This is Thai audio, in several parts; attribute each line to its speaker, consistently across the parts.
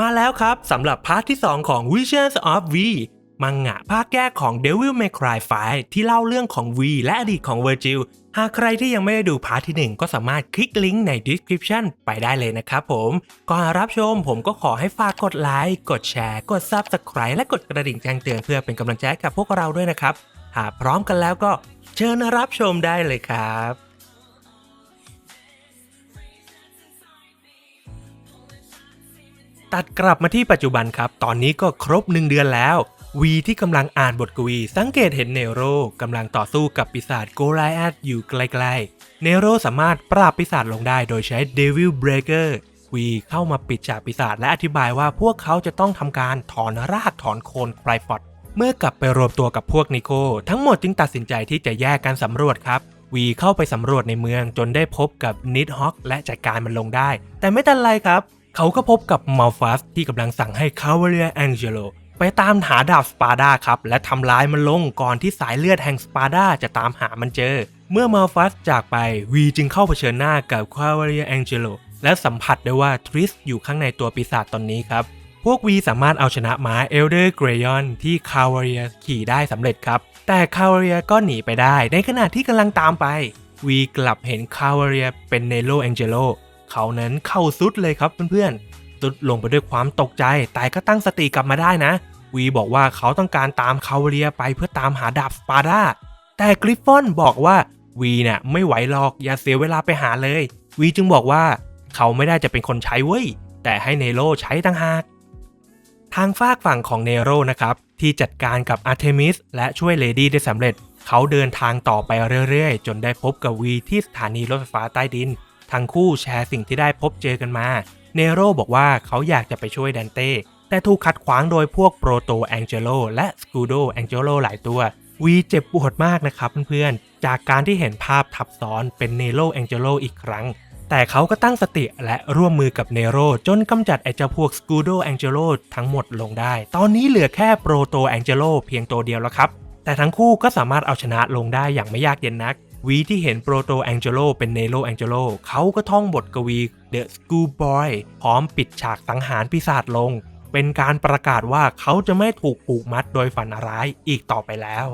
Speaker 1: มาแล้วครับสำหรับพาร์ทที่ 2 ของ Visions of V มังงะภาคแก้ของ Devil May Cry 5 ที่เล่าเรื่องของ V และอดีตของ Virgil หากใครที่ยังไม่ได้ดูพาร์ทที่ 1 ก็สามารถคลิกลิงก์ใน description ไปได้เลยนะครับผมก่อนรับชมผมก็ขอให้ฝากกดไลค์กดแชร์ กด Subscribe และกดกระดิ่งแจ้งเตือนเพื่อเป็นกำลังใจกับพวกเราด้วยนะครับหากพร้อมกันแล้วก็เชิญรับชมได้เลยครับ ตัดกลับมาที่ปัจจุบันครับ ตอนนี้ก็ครบ 1 เดือนแล้ว วีที่กำลังอ่านบทกวี สังเกตเห็นเนโรกำลังต่อสู้กับปีศาจโกไลแอดอยู่ใกลๆ เนโรสามารถปราบปีศาจลงได้โดยใช้ Devil Breaker วีเข้ามาปิดฉากปีศาจและอธิบายว่าพวกเขาจะต้องทำการถอนรากถอนโคนไครฟอดเมื่อกลับไปรวมตัวกับพวกนิโคทั้งหมดจึงตัดสินใจที่จะแยกกันสำรวจครับ วีเข้าไปสำรวจในเมืองจนได้พบกับนิดฮอกและจัดการมันลงได้ แต่ไม่ทันไรครับ เขาก็พบกับมัลฟัสที่กำลังสั่งให้คาวเลียแองเจโลไปตามหาดาบสปาร์ดาครับ และทำร้ายมันลงก่อนที่สายเลือดแห่งสปาร์ดาจะตามหามันเจอ เมื่อมัลฟัสจากไปวีจึงเข้าเผชิญหน้ากับคาวเลียแองเจโลและสัมผัสได้ว่าทริสอยู่ข้างในตัวปีศาจตอนนี้ครับพวกวีสามารถเอาชนะม้าเอลเดอร์เกรยอนที่คาวเลียขี่ได้สำเร็จครับ แต่คาวเลียก็หนีไปได้ ในขณะที่กำลังตามไปวีกลับเห็นคาวเลียเป็นเนโรแองเจโล เขานั้นเข้าซุดเลยครับเพื่อนๆสุดลงไปด้วยความตกใจ แต่ก็ตั้งสติกลับมาได้นะ วีบอกว่าเขาต้องการตามคาวเลียไปเพื่อตามหาดาบสปาร์ดาแต่กริฟฟอนบอกว่าวีเนี่ยไม่ไหวหรอกอย่าเสียเวลาไปหาเลย วีจึงบอกว่าเขาไม่ได้จะเป็นคนใช้เว้ย แต่ให้เนโรใช้ต่างหาก ทางฝากฝั่งของเนโรนะครับ ที่จัดการกับอาร์เทมิสและช่วยเลดี้ได้สำเร็จ เขาเดินทางต่อไปเรื่อยๆ จนได้พบกับวีที่สถานีรถไฟฟ้าใต้ดิน ทั้งคู่แชร์สิ่งที่ได้พบเจอกันมา เนโรบอกว่าเขาอยากจะไปช่วยแดนเต้ แต่ถูกขัดขวางโดยพวกโปรโตแองเจโลและสกูโดแองเจโลหลายตัว วีเจ็บปวดมากนะครับเพื่อนๆ จากการที่เห็นภาพทับซ้อนเป็นเนโรแองเจโลอีกครั้ง แต่เขาก็ตั้งสติและร่วมมือกับเนโรจนกำจัดไอเจ้าพวกสกูโดแองเจโลทั้งหมดลงได้ ตอนนี้เหลือแค่โปรโตแองเจโลเพียงตัวเดียวแล้วครับแต่ทั้งคู่ก็สามารถเอาชนะลงได้อย่างไม่ยากเย็นนัก วีที่เห็นโปรโตแองเจโลเป็นเนโรแองเจโลเขาก็ท่องบทกวี The School Boy พร้อมปิดฉากสังหารปีศาจลง เป็นการประกาศว่าเขาจะไม่ถูกผูกมัดโดยฝันร้ายอีกต่อไปแล้ว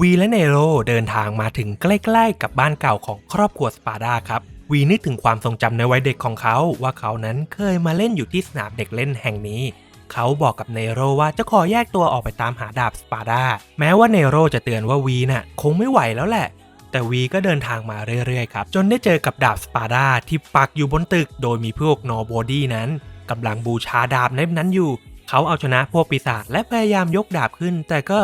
Speaker 1: วีและเนโรเดินทางมาถึงใกล้ๆกับบ้านเก่าของครอบครัวสปาร์ดาครับวีนึกถึงความทรงจำในวัยเด็กของเขา ว่าเขานั้นเคยมาเล่นอยู่ที่สนามเด็กเล่นแห่งนี้ เขาบอกกับเนโรว่าจะขอแยกตัวออกไปตามหาดาบสปาร์ดาแม้ว่าเนโรจะเตือนว่าวีน่ะคงไม่ไหวแล้วแหละ แต่วีก็เดินทางมาเรื่อยๆครับ จนได้เจอกับดาบสปาร์ดาที่ปักอยู่บนตึก โดยมีพวกนอร์บอดี้นั้นกำลังบูชาดาบเล่มนั้นอยู่ เขาเอาชนะพวกปีศาจและพยายามยกดาบขึ้น แต่ก็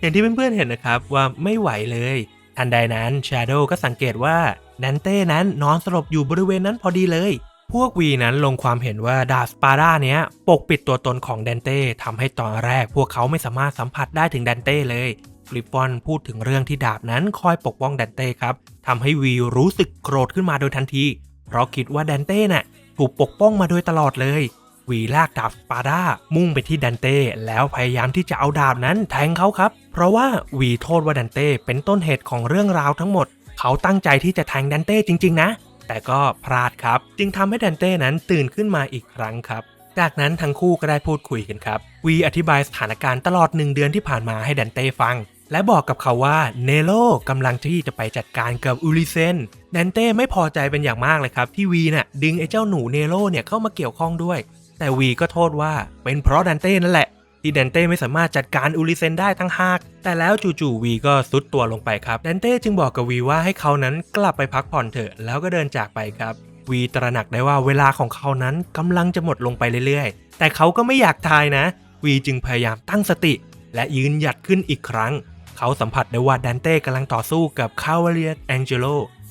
Speaker 1: อย่างที่เพื่อนๆเห็นนะครับว่าไม่ไหวเลย ทันใดนั้นชาโดก็สังเกตว่าแดนเต้นั้นนอนสลบอยู่บริเวณนั้นพอดีเลยพวกวีนั้นลงความเห็นว่าดาบสปาร่าเนี้ยปกปิดตัวตนของแดนเต้ทำให้ตอนแรกพวกเขาไม่สามารถสัมผัสได้ถึงแดนเต้เลย กริฟฟอนพูดถึงเรื่องที่ดาบนั้นคอยปกป้องแดนเต้ครับทำให้วีรู้สึกโกรธขึ้นมาโดยทันที เพราะคิดว่าแดนเต้น่ะถูกปกป้องมาโดยตลอดเลย วีลากดาบสปาร่ามุ่งไปที่แดนเต้แล้วพยายามที่จะเอาดาบนั้นแทงเขาครับ เพราะว่าวีโทษว่าแดนเต้เป็นต้นเหตุของเรื่องราวทั้งหมด เขาตั้งใจที่จะแทงแดนเต้จริง ๆ นะ แต่ก็พลาดครับ จึงทำให้แดนเต้นั้นตื่นขึ้นมาอีกครั้งครับจากนั้นทั้งคู่ก็ได้พูดคุยกันครับ วีอธิบายสถานการณ์ตลอดหนึ่งเดือนที่ผ่านมาให้แดนเต้ฟัง และบอกกับเขาว่าเนโรกำลังที่จะไปจัดการกับอูลิเซนแดนเต้ไม่พอใจเป็นอย่างมากเลยครับ ที่วีน่ะดึงไอ้เจ้าหนูเนโรเนี่ยเข้ามาเกี่ยวข้องด้วย แต่วีก็โทษว่าเป็นเพราะแดนเต้นั่นแหละ ที่แดนเต้ไม่สามารถจัดการอูลิเซนได้ทั้งหากแต่แล้วจู่ๆวีก็ซุดตัวลงไปครับแดนเต้จึงบอกกับวีว่าให้เขานั้นกลับไปพักผ่อนเถอะแล้วก็เดินจากไปครับวีตระหนักได้ว่าเวลาของเขานั้นกำลังจะหมดลงไปเรื่อยๆ แต่เขาก็ไม่อยากทายนะ วีจึงพยายามตั้งสติ และยืนหยัดขึ้นอีกครั้ง เขาสัมผัสได้ว่าแดนเต้กำลังต่อสู้กับคาวเลียแองเจโล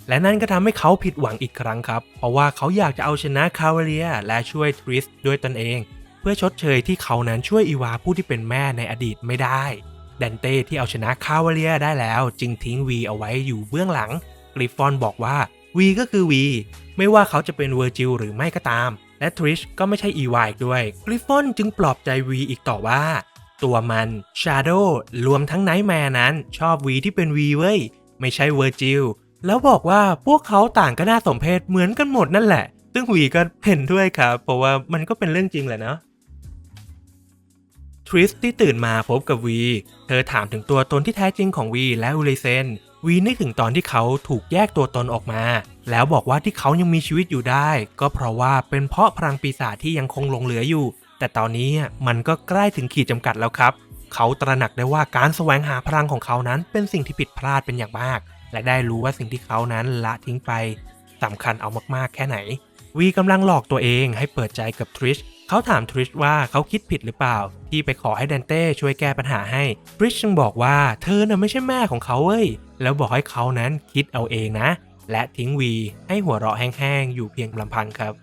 Speaker 1: และนั่นก็ทำให้เขาผิดหวังอีกครั้งครับ เพราะว่าเขาอยากจะเอาชนะคาวเลียและช่วยทริสด้วยตนเอง เพื่อชดเชยที่เขานั้นช่วยอีวาผู้ที่เป็นแม่ในอดีตไม่ได้แดนเต้ที่เอาชนะคาวเลียได้แล้ว จึงทิ้งวีเอาไว้อยู่เบื้องหลัง กริฟฟอนบอกว่าวีก็คือวีไม่ว่าเขาจะเป็นเวอร์จิลหรือไม่ก็ตาม และทริชก็ไม่ใช่อีวาอีกด้วย กริฟฟอนจึงปลอบใจวีอีกต่อว่า ตัวมันชาโดรวมทั้งไนท์แมร์นั้นชอบวีที่เป็นวีเว้ย ไม่ใช่เวอร์จิลแล้วบอกว่าพวกเขาต่างก็น่าสมเพชเหมือนกันหมดนั่นแหละ ซึ่งวีก็เห็นด้วยครับ เพราะว่ามันก็เป็นเรื่องจริงแหละเนาะทริสที่ตื่นมาพบกับวี เธอถามถึงตัวตนที่แท้จริงของวีและอุลิเซน วีนึกถึงตอนที่เขาถูกแยกตัวตนออกมา แล้วบอกว่าที่เขายังมีชีวิตอยู่ได้ ก็เพราะว่าเป็นเพราะพลังปีศาจที่ยังคงหลงเหลืออยู่ แต่ตอนนี้มันก็ใกล้ถึงขีดจำกัดแล้วครับ เขาตระหนักได้ว่าการแสวงหาพลังของเขานั้นเป็นสิ่งที่ผิดพลาดเป็นอย่างมาก และได้รู้ว่าสิ่งที่เขานั้นละทิ้งไปสำคัญเอามากๆแค่ไหน วีกำลังหลอกตัวเองให้เปิดใจกับทริชเขาถามทริชว่าเขาคิดผิดหรือเปล่า ที่ไปขอให้แดนเต้ช่วยแก้ปัญหาให้ทริชจึงบอกว่าเธอน่ะไม่ใช่แม่ของเขาเว้ยแล้วบอกให้เขานั้นคิดเอาเองนะ และทิ้งวีให้หัวเราะแห้งๆอยู่เพียงลำพังครับ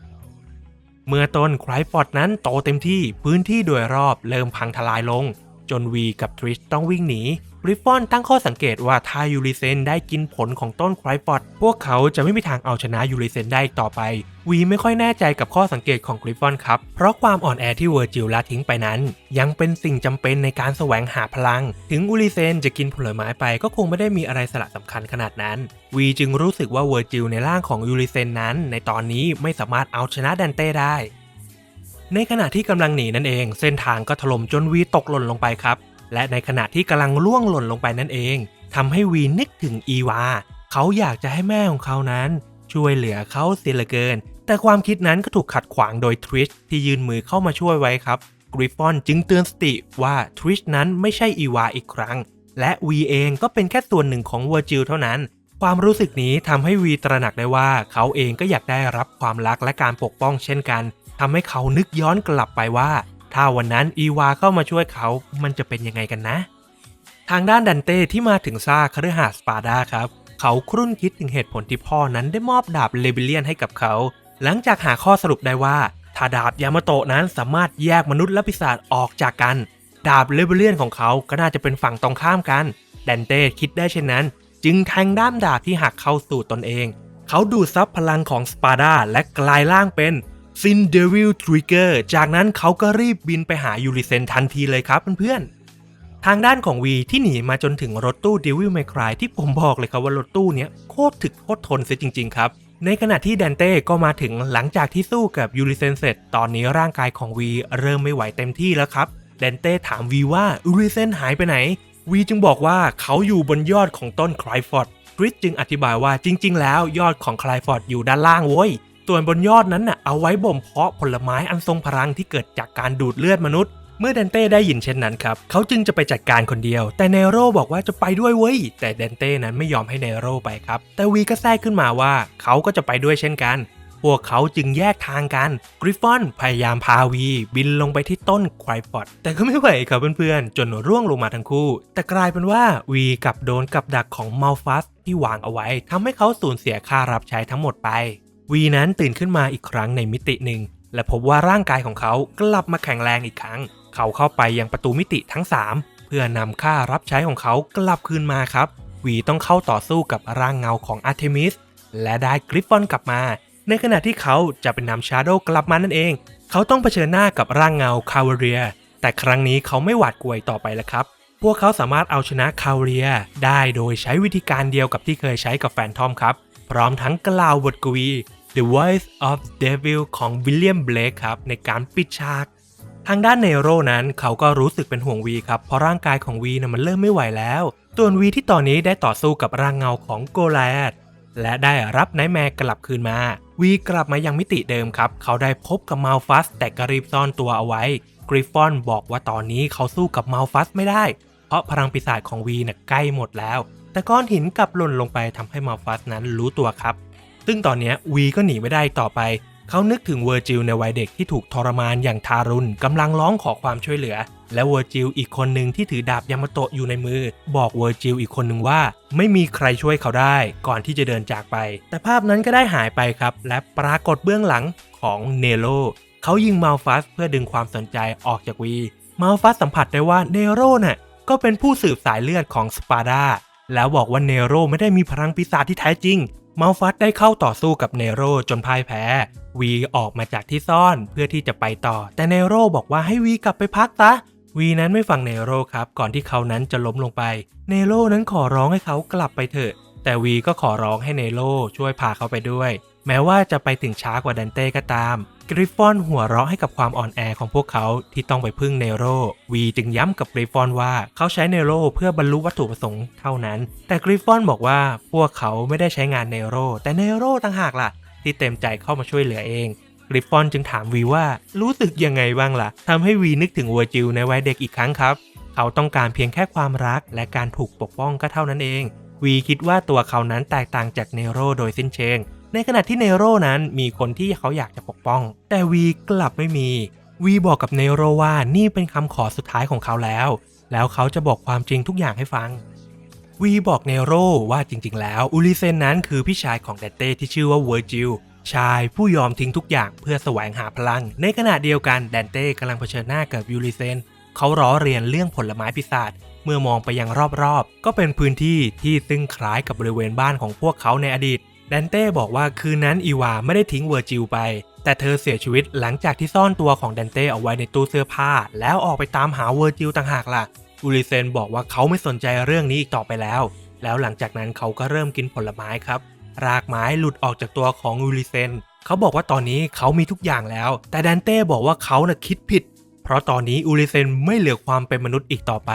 Speaker 1: เมื่อต้นไครฟอร์ดนั้นโตเต็มที่พื้นที่โดยรอบเริ่มพังทลายลง จนวีกับทริชต้องวิ่งหนี ริฟฟอนตั้งข้อสังเกตว่าถ้ายูริเซนได้กินผลของต้นไครฟอร์ดพวกเขาจะไม่มีทางเอาชนะยูริเซนได้อีกต่อไป วีไม่ค่อยแน่ใจกับข้อสังเกตของกริฟฟอนครับ เพราะความอ่อนแอที่เวอร์จิลละทิ้งไปนั้น ยังเป็นสิ่งจำเป็นในการแสวงหาพลัง ถึงยูริเซนจะกินผลไม้ไปก็คงไม่ได้มีอะไรสละสำคัญขนาดนั้น วีจึงรู้สึกว่าเวอร์จิลในร่างของยูริเซนนั้น ในตอนนี้ไม่สามารถเอาชนะแดนเต้ได้ในขณะที่กำลังหนีนั่นเอง เส้นทางก็ถล่มจนวีตกหล่นลงไปครับ และในขณะที่กำลังล่วงหล่นลงไปนั่นเองทำให้วีนึกถึงอีวา เขาอยากจะให้แม่ของเขานั้น ช่วยเหลือเขาเสียเหลือเกิน แต่ความคิดนั้นก็ถูกขัดขวางโดยทริชที่ยืนมือเข้ามาช่วยไว้ครับกริฟฟอนจึงเตือนสติว่าทริชนั้นไม่ใช่อีวาอีกครั้ง และวีเองก็เป็นแค่ส่วนหนึ่งของวอร์จิลเท่านั้น ความรู้สึกนี้ทำให้วีตระหนักได้ว่า เขาเองก็อยากได้รับความรักและการปกป้องเช่นกันทำให้เขานึกย้อนกลับไปว่า ถ้าวันนั้นอีวาเข้ามาช่วยเขามันจะเป็นยังไงกันนะ ทางด้านดันเต้ที่มาถึงซากคฤหาสปาดาครับ เขาครุ่นคิดถึงเหตุผลที่พ่อนั้นได้มอบดาบเลเบเลียนให้กับเขา หลังจากหาข้อสรุปได้ว่าถ้าดาบยามาโตะนั้นสามารถแยกมนุษย์และปีศาจออกจากกัน ดาบเลเบเลียนของเขาก็น่าจะเป็นฝั่งตรงข้ามกันดันเต้คิดได้เช่นนั้น จึงแทงด้ามดาบที่หักเข้าสู่ตนเอง เขาดูดซับพลังของสปาร์ดาและกลายร่างเป็น ซินเดวิลทริกเกอร์จากนั้นเขาก็รีบบินไปหายูริเซนทันทีเลยครับเพื่อนๆ ทางด้านของวีที่หนีมาจนถึงรถตู้เดวิลไมครายที่ผมบอกเลยครับว่ารถตู้เนี้ยโคตรถึกโคตรทนเสียจริง ๆ ครับ ในขณะที่แดนเต้ก็มาถึงหลังจากที่สู้กับยูริเซนเสร็จ ตอนนี้ร่างกายของวีเริ่มไม่ไหวเต็มที่แล้วครับแดนเต้ถามวีว่ายูริเซนหายไปไหนวีจึงบอกว่าเขาอยู่บนยอดของต้นไครฟอร์ดทริสจึงอธิบายว่าจริง ๆ แล้วยอดของไครฟอร์ดอยู่ด้านล่างโว้ย ส่วนบนยอดนั้นน่ะเอาไว้บ่มเพาะผลไม้อันทรงพลังที่เกิดจากการดูดเลือดมนุษย์ เมื่อเดนเต้ได้ยินเช่นนั้นครับ เขาจึงจะไปจัดการคนเดียว แต่เนโรบอกว่าจะไปด้วยเว้ย แต่เดนเต้นั้นไม่ยอมให้เนโรไปครับ แต่วีก็แทรกขึ้นมาว่าเขาก็จะไปด้วยเช่นกัน พวกเขาจึงแยกทางกัน กริฟฟอนพยายามพาวี บินลงไปที่ต้นไครฟอร์ดแต่ก็ไม่ไหวครับเพื่อนๆ จนร่วงลงมาทั้งคู่ แต่กลายเป็นว่าวีกลับโดนกับดักของมัลฟัสที่วางเอาไว้ทำให้เขาสูญเสียค่ารับใช้ทั้งหมดไป วีนั้นตื่นขึ้นมาอีกครั้งในมิติหนึ่ง และพบว่าร่างกายของเขากลับมาแข็งแรงอีกครั้ง เขาเข้าไปยังประตูมิติทั้ง 3 เพื่อนำค่ารับใช้ของเขากลับคืนมาครับ วีต้องเข้าต่อสู้กับร่างเงาของอาร์เทมิสและได้กริฟฟอนกลับมา ในขณะที่เขาจะเป็นนำชาโดกลับมานั่นเอง เขาต้องเผชิญหน้ากับร่างเงาคาวเรีย แต่ครั้งนี้เขาไม่หวาดกลัวต่อไปแล้วครับพวกเขาสามารถเอาชนะคาวเรียได้โดยใช้วิธีการเดียวกับที่เคยใช้กับแฟนทอมครับ พร้อมทั้งกล่าวบทกวี The Voice of Devil ของวิลเลียมเบลคครับในการปิดฉาก ทางด้านเนโรนั้นเขาก็รู้สึกเป็นห่วงวีครับเพราะร่างกายของวีนะมันเริ่มไม่ไหวแล้วส่วนวีที่ตอนนี้ได้ต่อสู้กับร่างเงาของโกลแอดและได้รับไนท์แมร์กลับคืนมา วีกลับมายังมิติเดิมครับ เขาได้พบกับมัลฟัสแต่กรีบซ่อนตัวเอาไว้ กริฟฟอนบอกว่าตอนนี้เขาสู้กับมัลฟัสไม่ได้ เพราะพลังปีศาจของวีน่ะใกล้หมดแล้ว แต่ก้อนหินกลับหล่นลงไปทำให้มัลฟัสนั้นรู้ตัวครับ ซึ่งตอนนี้วีก็หนีไม่ได้ต่อไป เขานึกถึงเวอร์จิลในวัยเด็กที่ถูกทรมานอย่างทารุณกำลังร้องขอความช่วยเหลือ และเวอร์จิลอีกคนหนึ่งที่ถือดาบยามาโตะอยู่ในมือ บอกเวอร์จิลอีกคนหนึ่งว่า ไม่มีใครช่วยเขาได้ ก่อนที่จะเดินจากไป แต่ภาพนั้นก็ได้หายไปครับ และปรากฏเบื้องหลังของเนโรเขายิงมัลฟัสเพื่อดึงความสนใจออกจากวีมัลฟัสสัมผัสได้ว่าเนโรน่ะก็เป็นผู้สืบสายเลือดของสปาร์ดาแล้วบอกว่าเนโรไม่ได้มีพลังปีศาจที่แท้จริง มัลฟัสได้เข้าต่อสู้กับเนโรจนพ่ายแพ้ วีออกมาจากที่ซ่อนเพื่อที่จะไปต่อ แต่เนโรบอกว่าให้วีกลับไปพักซะวีนั้นไม่ฟังเนโรครับ ก่อนที่เขานั้นจะล้มลงไป เนโรนั้นขอร้องให้เขากลับไปเถอะ แต่วีก็ขอร้องให้เนโรช่วยพาเขาไปด้วย แม้ว่าจะไปถึงช้ากว่าดันเต้ก็ตาม กริฟฟอนหัวเราะให้กับความอ่อนแอของพวกเขาที่ต้องไปพึ่งเนโรวีจึงย้ำกับกริฟฟอนว่าเขาใช้เนโรเพื่อบรรลุวัตถุประสงค์เท่านั้น แต่กริฟฟอนบอกว่าพวกเขาไม่ได้ใช้งานเนโรแต่เนโรต่างหากล่ะ ที่เต็มใจเข้ามาช่วยเหลือเองกริฟฟอนจึงถามวีว่ารู้สึกยังไงบ้างล่ะทำให้วีนึกถึงวัวจิลในวัยเด็กอีกครั้งครับ เขาต้องการเพียงแค่ความรักและการถูกปกป้องก็เท่านั้นเองวีคิดว่าตัวเขานั้นแตกต่างจากเนโรโดยสิ้นเชิง ในขณะที่เนโรนั้นมีคนที่เขาอยากจะปกป้อง แต่วีกลับไม่มีวีบอกกับเนโรว่านี่เป็นคำขอสุดท้ายของเขาแล้ว แล้วเขาจะบอกความจริงทุกอย่างให้ฟังวีบอกเนโรว่าจริง ๆ แล้วอูลิเซนนั้นคือพี่ชายของแดนเต้ที่ชื่อว่าเวอร์จิลชายผู้ยอมทิ้งทุกอย่างเพื่อแสวงหาพลัง ในขณะเดียวกันแดนเต้กำลังเผชิญหน้ากับยูริเซนเขาล้อเรียนเรื่องผลไม้ปีศาจเมื่อมองไปยังรอบๆ ก็เป็นพื้นที่ที่ซึ่งคล้ายกับบริเวณบ้านของพวกเขาในอดีต แดนเต้บอกว่าคืนนั้นอีวาไม่ได้ทิ้งเวอร์จิลไป แต่เธอเสียชีวิตหลังจากที่ซ่อนตัวของแดนเต้เอาไว้ในตู้เสื้อผ้า แล้วออกไปตามหาเวอร์จิลต่างหากล่ะอูริเซนบอกว่าเขาไม่สนใจเรื่องนี้อีกต่อไปแล้ว แล้วหลังจากนั้นเขาก็เริ่มกินผลไม้ครับ รากไม้หลุดออกจากตัวของอูริเซนเขาบอกว่าตอนนี้เขามีทุกอย่างแล้ว แต่แดนเต้บอกว่าเขาน่ะคิดผิด เพราะตอนนี้อูริเซนไม่เหลือความเป็นมนุษย์อีกต่อไป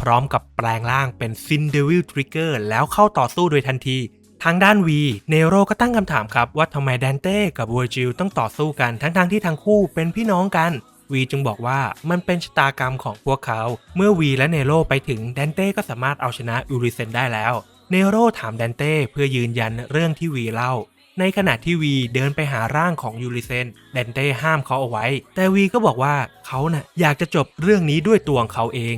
Speaker 1: พร้อมกับแปลงร่างเป็นซินเดวิลทริกเกอร์แล้วเข้าต่อสู้โดยทันที ทางด้านวีเนโรก็ตั้งคำถามครับว่าทำไมแดนเต้กับเวอร์จิลต้องต่อสู้กันทั้งๆทที่ทั้งคู่เป็นพี่น้องกันวีจึงบอกว่ามันเป็นชะตากรรมของพวกเขา เมื่อวีและเนโรไปถึงแดนเต้ก็สามารถเอาชนะอูริเซนได้แล้ว เนโรถามแดนเต้เพื่อยืนยันเรื่องที่วีเล่า ในขณะที่วีเดินไปหาร่างของยูริเซนแดนเต้ห้ามเขาเอาไว้ แต่วีก็บอกว่าเขาน่ะอยากจะจบเรื่องนี้ด้วยตัวของเขาเอง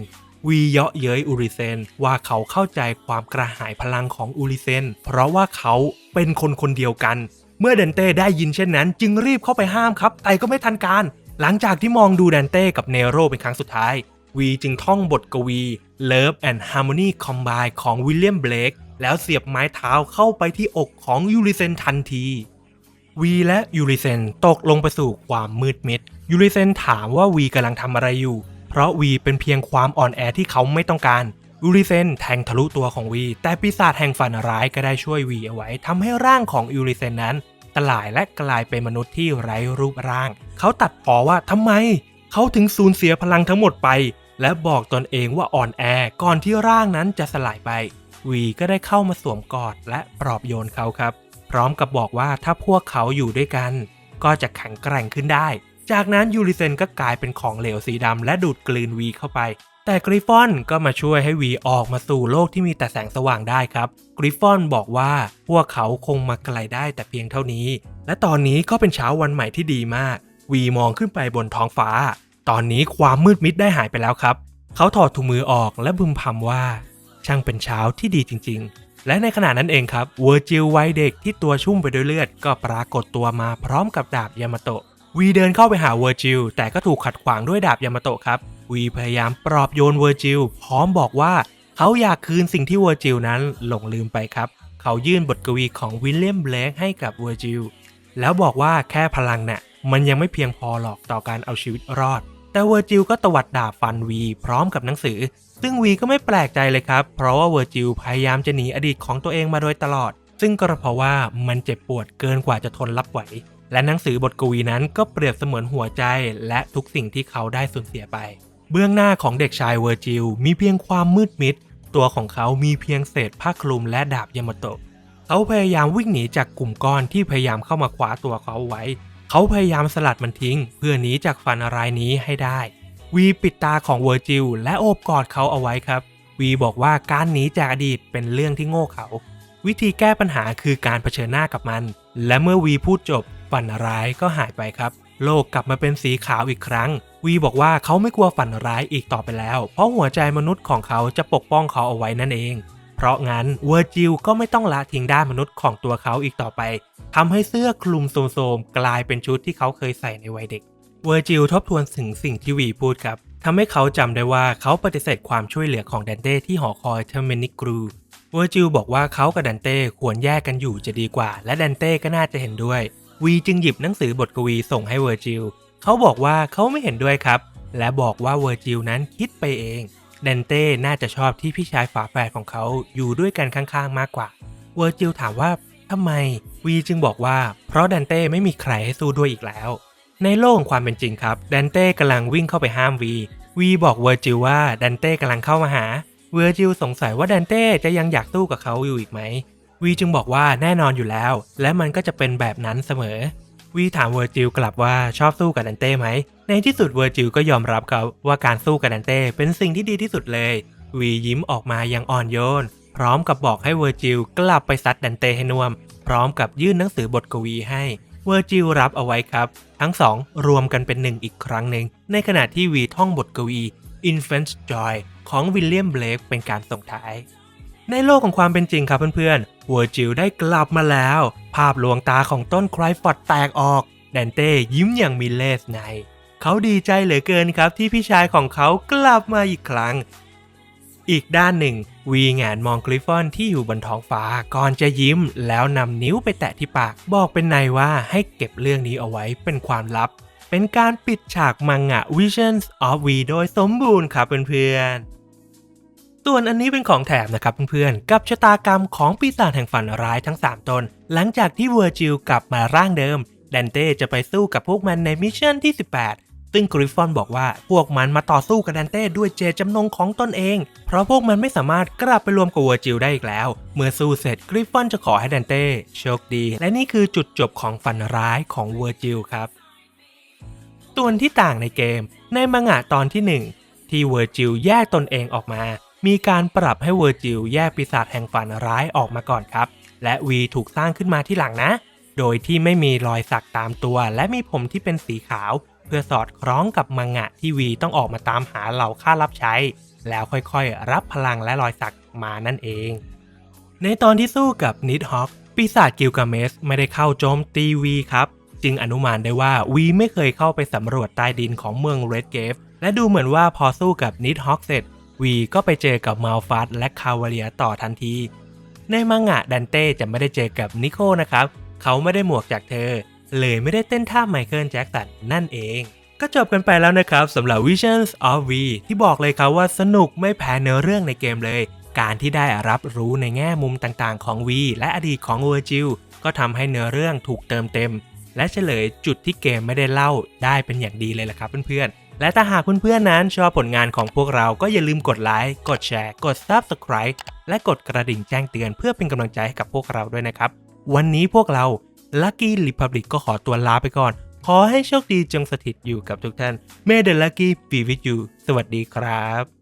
Speaker 1: วีเยาะเย้ยอูริเซนว่าเขาเข้าใจความกระหายพลังของอูริเซนเพราะว่าเขาเป็นคนคนเดียวกัน เมื่อแดนเต้ได้ยินเช่นนั้น จึงรีบเข้าไปห้ามครับแต่ก็ไม่ทันการ หลังจากที่มองดูแดนเต้กับเนโรเป็นครั้งสุดท้ายวีจึงท่องบทกวี Love and Harmony Combine ของวิลเลียมเบลกแล้วเสียบไม้เท้าเข้าไปที่อกของยูริเซนทันที วีและยูริเซนตกลงไปสู่ความมืดมิดยูริเซนถามว่าวีกำลังทำอะไรอยู่ เพราะวีเป็นเพียงความอ่อนแอที่เขาไม่ต้องการยูริเซนแทงทะลุตัวของวี แต่ปีศาจแห่งฝันร้ายก็ได้ช่วยวีเอาไว้ทำให้ร่างของยูริเซนนั้นสลายและกลายเป็นมนุษย์ที่ไร้รูปร่าง เขาตัดพอว่าทำไม เขาถึงสูญเสียพลังทั้งหมดไป และบอกตนเองว่าอ่อนแอก่อนที่ร่างนั้นจะสลายไป วีก็ได้เข้ามาสวมกอดและปลอบโยนเขาครับ พร้อมกับบอกว่าถ้าพวกเขาอยู่ด้วยกัน ก็จะแข็งแกร่งขึ้นได้ จากนั้นยูริเซนก็กลายเป็นของเหลวสีดำและดูดกลืนวีเข้าไป แต่กริฟฟอนก็มาช่วยให้วีออกมาสู่โลกที่มีแต่แสงสว่างได้ครับ กริฟฟอนบอกว่าพวกเขาคงมาไกลได้แต่เพียงเท่านี้ และตอนนี้ก็เป็นเช้าวันใหม่ที่ดีมาก วีมองขึ้นไปบนท้องฟ้า ตอนนี้ความมืดมิดได้หายไปแล้วครับ เขาถอดถุงมือออกและพึมพำว่า ช่างเป็นเช้าที่ดีจริง ๆและในขณะนั้นเองครับเวอร์จิลวัยเด็กที่ตัวชุ่มไปด้วยเลือด ก็ปรากฏตัวมาพร้อมกับดาบยามาโตะ วีเดินเข้าไปหาเวอร์จิลแต่ก็ถูกขัดขวางด้วยดาบยามาโตะครับ วีพยายามปลอบโยนเวอร์จิลพร้อมบอกว่าเขาอยากคืนสิ่งที่เวอร์จิลนั้นหลงลืมไปครับ เขายื่นบทกวีของวิลเลียมเบลกให้กับเวอร์จิลแล้วบอกว่าแค่พลังน่ะมันยังไม่เพียงพอหรอกต่อการเอาชีวิตรอด แต่เวอร์จิลก็ตวัดดาบฟันวีพร้อมกับหนังสือ ซึ่งวีก็ไม่แปลกใจเลยครับ เพราะว่าเวอร์จิลพยายามจะหนีอดีตของตัวเองมาโดยตลอด ซึ่งก็เพราะว่ามันเจ็บปวดเกินกว่าจะทนรับไหว และหนังสือบทกวีนั้นก็เปรียบเสมือนหัวใจและทุกสิ่งที่เขาได้สูญเสียไป เบื้องหน้าของเด็กชายเวอร์จิลมีเพียงความมืดมิด ตัวของเขามีเพียงเศษผ้าคลุมและดาบยามาโตะเขาพยายามวิ่งหนีจากกลุ่มก้อนที่พยายามเข้ามาคว้าตัวเขาไว้ เขาพยายามสลัดมันทิ้ง เพื่อหนีจากฝันรายนี้ให้ได้ วีปิดตาของเวอร์จิลและโอบกอดเขาเอาไว้ครับ วีบอกว่าการหนีจากอดีตเป็นเรื่องที่โง่เขา วิธีแก้ปัญหาคือการเผชิญหน้ากับมัน และเมื่อวีพูดจบ ฝันร้ายก็หายไปครับ โลกกลับมาเป็นสีขาวอีกครั้ง วีบอกว่าเขาไม่กลัวฝันร้ายอีกต่อไปแล้ว เพราะหัวใจมนุษย์ของเขาจะปกป้องเขาเอาไว้นั่นเอง เพราะงั้นเวอร์จิลก็ไม่ต้องละทิ้งด้านมนุษย์ของตัวเขาอีกต่อไปทำให้เสื้อคลุมโสมๆกลายเป็นชุดที่เขาเคยใส่ในวัยเด็ก เวอร์จิลทบทวนถึงสิ่งที่วีพูดครับทำให้เขาจำได้ว่าเขาปฏิเสธความช่วยเหลือของแดนเต้ที่หอคอยเทอร์เมนิกรูเวอร์จิลบอกว่าเขากับแดนเต้ควรแยกกันอยู่จะดีกว่า และแดนเต้ก็น่าจะเห็นด้วย วีจึงหยิบหนังสือบทกวีส่งให้เวอร์จิลเขาบอกว่าเขาไม่เห็นด้วยครับ และบอกว่าเวอร์จิลนั้นคิดไปเองแดนเต้น่าจะชอบที่พี่ชายฝาแฝดของเขาอยู่ด้วยกันข้างๆมากกว่า เวอร์จิลถามว่าทำไมวีจึงบอกว่า เพราะแดนเต้ไม่มีใครให้สู้ด้วยอีกแล้ว ในโลกของความเป็นจริงครับแดนเต้กำลังวิ่งเข้าไปห้ามวีวีบอกเวอร์จิลว่าแดนเต้กำลังเข้ามาหาเวอร์จิลสงสัยว่าแดนเต้จะยังอยากสู้กับเขาอยู่อีกไหม วีจึงบอกว่าแน่นอนอยู่แล้ว และมันก็จะเป็นแบบนั้นเสมอ วีถามเวอร์จิลกลับว่าชอบสู้กับแดนเต้ไหม ในที่สุดเวอร์จิลก็ยอมรับครับว่าการสู้กับแดนเต้เป็นสิ่งที่ดีที่สุดเลย วียิ้มออกมาอย่างอ่อนโยน พร้อมกับบอกให้เวอร์จิลกลับไปซัดแดนเต้ให้น่วม พร้อมกับยื่นหนังสือบทกวีให้เวอร์จิลรับเอาไว้ครับ ทั้งสองรวมกันเป็นหนึ่งอีกครั้งหนึ่ง ในขณะที่วีท่องบทกวี Infant Joy ของวิลเลียมเบลกเป็นการส่งท้าย ในโลกของความเป็นจริงครับเพื่อนๆ วอร์จิลได้กลับมาแล้ว ภาพลวงตาของต้นไครฟอดแตกออก แดนเต้ยิ้มอย่างมีเลสใน เขาดีใจเหลือเกินครับที่พี่ชายของเขากลับมาอีกครั้ง อีกด้านหนึ่ง วีแงนมองกริฟฟอนที่อยู่บนท้องฟ้าก่อนจะยิ้ม แล้วนำนิ้วไปแตะที่ปาก บอกเป็นในว่าให้เก็บเรื่องนี้เอาไว้เป็นความลับ เป็นการปิดฉากมังงะ Visions of V โดยสมบูรณ์ครับเพื่อนๆ ส่วนอันนี้เป็นของแถมนะครับเพื่อนๆ กับชะตากรรมของปีศาจแห่งฝันร้ายทั้ง 3 ตน หลังจากที่เวอร์จิลกลับมาร่างเดิมแดนเต้จะไปสู้กับพวกมันในมิชชั่นที่ 18 ซึ่งกริฟฟอนบอกว่าพวกมันมาต่อสู้กับแดนเต้ด้วยเจตจำนงของตนเอง เพราะพวกมันไม่สามารถกลับไปรวมกับเวอร์จิลได้อีกแล้ว เมื่อสู้เสร็จกริฟฟอนจะขอให้แดนเต้โชคดี และนี่คือจุดจบของฝันร้ายของเวอร์จิลครับส่วนที่ต่างในเกม ในมังงะตอนที่ 1 ที่เวอร์จิลแยกตนเองออกมา มีการปรับให้เวอร์จิลแยกปีศาจแห่งฝันร้ายออกมาก่อนครับ และวีถูกสร้างขึ้นมาที่หลังนะ โดยที่ไม่มีรอยสักตามตัว และมีผมที่เป็นสีขาว เพื่อสอดคล้องกับมังงะที่วีต้องออกมาตามหาเหล่าค่ารับใช้ แล้วค่อยๆ รับพลังและรอยสักมานั่นเอง ในตอนที่สู้กับนิดฮอ k ปีศาจกิลกาเมสไม่ได้เข้าโจมตีวีครับจึงอนุมานได้ว่าวีไม่เคยเข้าไปสำรวจใต้ดินของเมืองเรดเกฟและดูเหมือนว่าพอสู้กับนิดฮอ k เสร็จ วีก็ไปเจอกับมัลฟัสและคาวาเลียต่อทันที ในมังงะดันเต้จะไม่ได้เจอกับนิโคนะครับ เขาไม่ได้หมวกจากเธอ เลยไม่ได้เต้นท่าไมเคิลแจ็คสันนั่นเอง ก็จบกันไปแล้วนะครับสำหรับ Visions of V ที่บอกเลยครับว่าสนุกไม่แพ้เนื้อเรื่องในเกมเลย การที่ได้รับรู้ในแง่มุมต่างๆ ของ V และอดีตของ Virgil ก็ทำให้เนื้อเรื่องถูกเติมเต็ม และเฉลยจุดที่เกมไม่ได้เล่าได้เป็นอย่างดีเลยล่ะครับเพื่อนๆ และถ้าหากเพื่อนๆนั้นชอบผลงานของพวกเราก็อย่าลืมกดไลค์กดแชร์กด Subscribe และกดกระดิ่งแจ้งเตือนเพื่อเป็นกำลังใจให้กับพวกเราด้วยนะครับ วันนี้พวกเรา Lucky Republic ก็ขอตัวลาไปก่อน ขอให้โชคดีจงสถิตอยู่กับทุกท่าน May the lucky be with you สวัสดีครับ